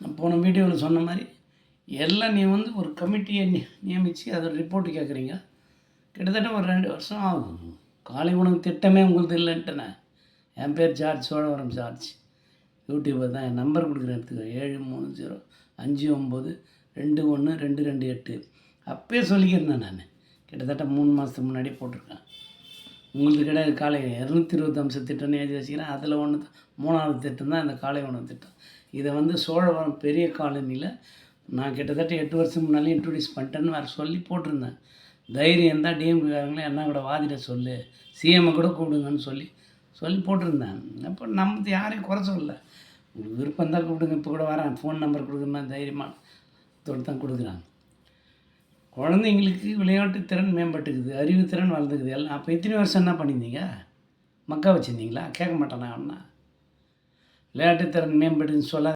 நான் போன வீடியோவில் சொன்ன மாதிரி எல்லாம் நீ வந்து ஒரு கமிட்டியை நியமித்து அதை ரிப்போர்ட்டு கேட்குறீங்க கிட்டத்தட்ட ஒரு ரெண்டு வருஷம் ஆகும். காலை உணவு திட்டமே உங்களுக்கு இல்லைன்ட்டுண்ணே என் பேர் ஜார்ஜ் சோழவரம் ஜார்ஜ். யூடியூபர் தான். என் நம்பர் கொடுக்குறேன் எடுத்துக்கோ. ஏழு மூணு ஜீரோ அஞ்சு ஒம்பது ரெண்டு ஒன்று ரெண்டு ரெண்டு எட்டு. அப்பயே சொல்லிக்கிறேன் நான். கிட்டத்தட்ட மூணு மாதத்துக்கு முன்னாடி போட்டிருக்கேன். உங்களுக்கு கிடையாது காலை இரநூத்தி இருபது அம்ச திட்டம்னு எழுதி வச்சுக்கிறேன். அதில் ஒன்று மூணாவது திட்டம் தான் இந்த காலை உணவு திட்டம். இதை வந்து சோழவரம் பெரிய காலனியில் நான் கிட்டத்தட்ட எட்டு வருஷம் முன்னாலே இன்ட்ரடியூஸ் பண்ணிட்டேன்னு வேறு சொல்லி போட்டிருந்தேன். தைரியம் தான் டிஎம்காரங்களே என்ன கூட வாதிட சொல்லு சிஎம்மை கூட கூப்பிடுங்கன்னு சொல்லி சொல்லி போட்டிருந்தேன். அப்போ நம்ம யாரையும் குறை சொல்லலை. உங்களுக்கு விருப்பம் தான் கூப்பிடுங்க இப்போ கூட வரேன். ஃபோன் நம்பர் கொடுக்குறேன் தைரியமாக தொட்டு தான் கொடுக்குறாங்க. குழந்தைங்களுக்கு விளையாட்டு திறன் மேம்பட்டுக்குது அறிவுத்திறன் வளர்ந்துக்குது. எல்லாம் அப்போ இத்தனை வருஷம் என்ன பண்ணியிருந்தீங்க? மக்கா வச்சுருந்தீங்களா? கேட்க மாட்டானா அவனா விளையாட்டு திறன் மேம்பட்டுன்னு சொல்ல